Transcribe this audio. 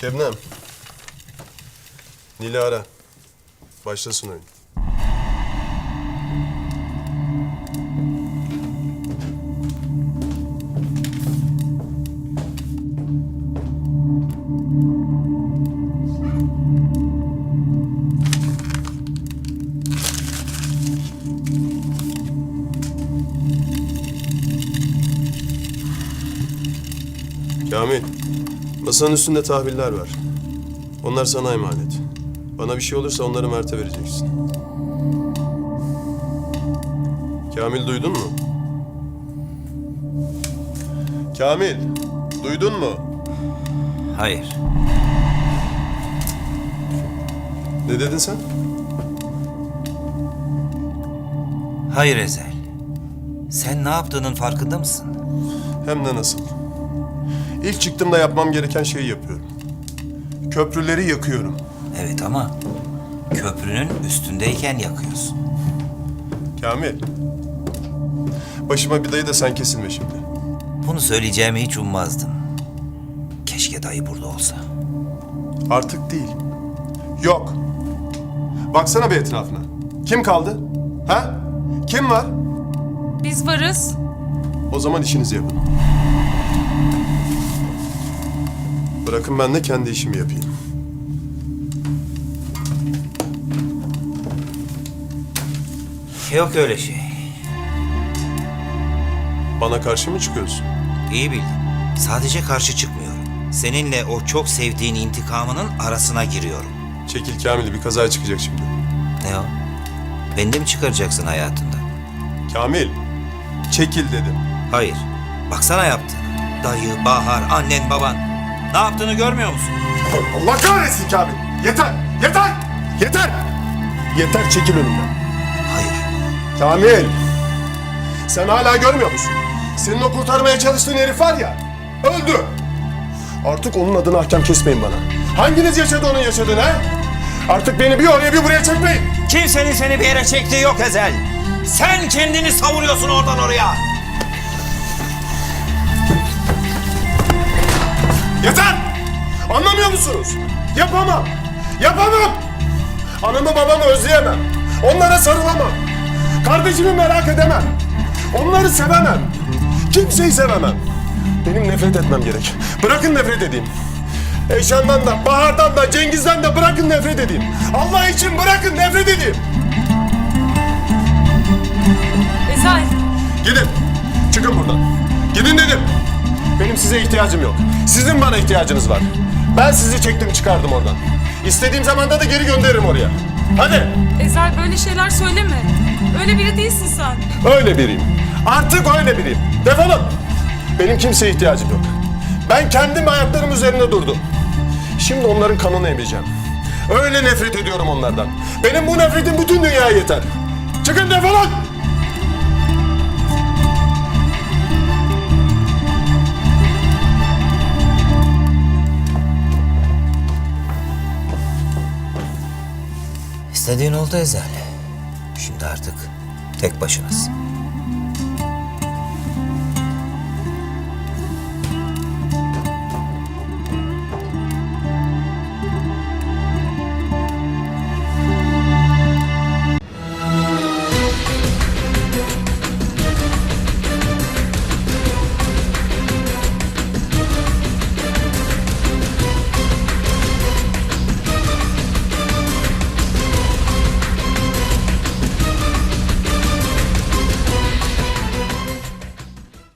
Şebnem. Nil'i ara. Başlasın oyun. Kamil, masanın üstünde tahviller var. Onlar sana emanet. Bana bir şey olursa onları Mert'e vereceksin. Kamil duydun mu? Kamil, duydun mu? Hayır. Ne dedin sen? Hayır Ezel. Sen ne yaptığının farkında mısın? Hem de nasıl? İlk çıktığımda yapmam gereken şeyi yapıyorum. Köprüleri yakıyorum. Evet ama köprünün üstündeyken yakıyorsun. Kamil, başıma bir dayı da sen kesilme şimdi. Bunu söyleyeceğimi hiç ummazdım. Keşke dayı burada olsa. Artık değil. Yok. Baksana bir etrafına. Kim kaldı? Ha? Kim var? Biz varız. O zaman işinizi yapın. Bırakın ben de kendi işimi yapayım. Yok öyle şey. Bana karşı mı çıkıyorsun? İyi bildin. Sadece karşı çıkmıyorum. Seninle o çok sevdiğin intikamının arasına giriyorum. Çekil Kamil bir kaza çıkacak şimdi. Ne o? Beni de mi çıkaracaksın hayatından? Kamil, çekil dedim. Hayır. Baksana yaptı. Dayı, Bahar, annen, baban. Ne yaptığını görmüyor musun? Allah kahretsin Kamil. Yeter, yeter, yeter. Yeter çekil önümden. Hayır. Kamil, sen hala görmüyor musun? Senin o kurtarmaya çalıştığın herif var ya, öldü. Artık onun adına hakem kesmeyin bana. Hanginiz yaşadı onun yaşadığını ha? Artık beni bir oraya bir buraya çekmeyin. Kimsenin seni bir yere çektiği yok Ezel. Sen kendini savuruyorsun oradan oraya. Musunuz? Yapamam. Yapamam. Anamı babamı özleyemem. Onlara sarılamam. Kardeşimi merak edemem. Onları sevemem. Kimseyi sevemem. Benim nefret etmem gerek. Bırakın nefret edeyim. Eşan'dan da, Bahar'dan da, Cengiz'den de bırakın nefret edeyim. Allah için bırakın nefret edeyim. Ezel. Gidin. Çıkın buradan. Gidin dedim. Benim size ihtiyacım yok. Sizin bana ihtiyacınız var. Ben sizi çektim çıkardım oradan. İstediğim zamanda da geri gönderirim oraya. Hadi. Ezel böyle şeyler söyleme. Öyle biri değilsin sen. Öyle biriyim. Artık öyle biriyim. Defolun. Benim kimseye ihtiyacım yok. Ben kendim ayaklarım üzerinde durdum. Şimdi onların kanını emeceğim. Öyle nefret ediyorum onlardan. Benim bu nefretim bütün dünyaya yeter. Çıkın defolun. İstediğin oldu Ezel. Şimdi artık tek başınasın.